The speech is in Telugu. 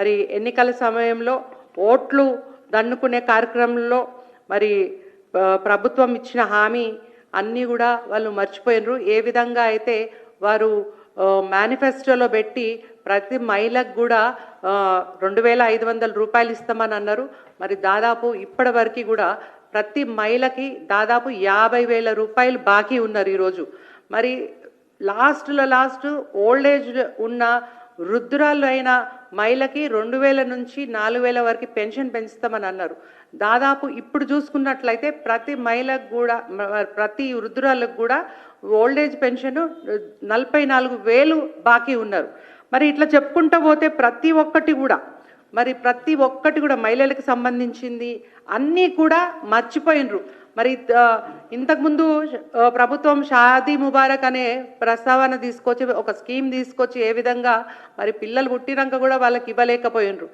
మరి ఎన్నికల సమయంలో ఓట్లు దన్నుకునే కార్యక్రమంలో మరి ప్రభుత్వం ఇచ్చిన హామీ అన్నీ కూడా వాళ్ళు మర్చిపోయినరు. ఏ విధంగా అయితే వారు మేనిఫెస్టోలో పెట్టి ప్రతి మహిళకు కూడా రెండు వేల ఐదు వందల రూపాయలు ఇస్తామని అన్నారు. మరి దాదాపు ఇప్పటి వరకు కూడా ప్రతి మహిళకి దాదాపు యాభై వేల రూపాయలు బాకీ ఉన్నారు ఈరోజు. మరి లాస్ట్లో లాస్ట్ ఓల్డ్ ఏజ్ ఉన్న వృద్ధురాలు అయిన మహిళకి రెండు వేల నుంచి నాలుగు వేల వరకు పెన్షన్ పెంచుతామని అన్నారు. దాదాపు ఇప్పుడు చూసుకున్నట్లయితే ప్రతి మహిళకు కూడా ప్రతి వృద్ధురాలకు కూడా ఓల్డేజ్ పెన్షన్ నలభై నాలుగు వేలు బాకీ ఉన్నారు. మరి ఇట్లా చెప్పుకుంటూ పోతే ప్రతి ఒక్కటి కూడా మరి ప్రతి ఒక్కటి కూడా మహిళలకు సంబంధించింది అన్నీ కూడా మర్చిపోయినరు. మరి ఇంతకుముందు ప్రభుత్వం షాదీ ముబారక్ అనే ప్రస్తావన తీసుకొచ్చి ఒక స్కీమ్ తీసుకొచ్చి ఏ విధంగా మరి పిల్లలు పుట్టినాక కూడా వాళ్ళకి ఇవ్వలేకపోయినరు.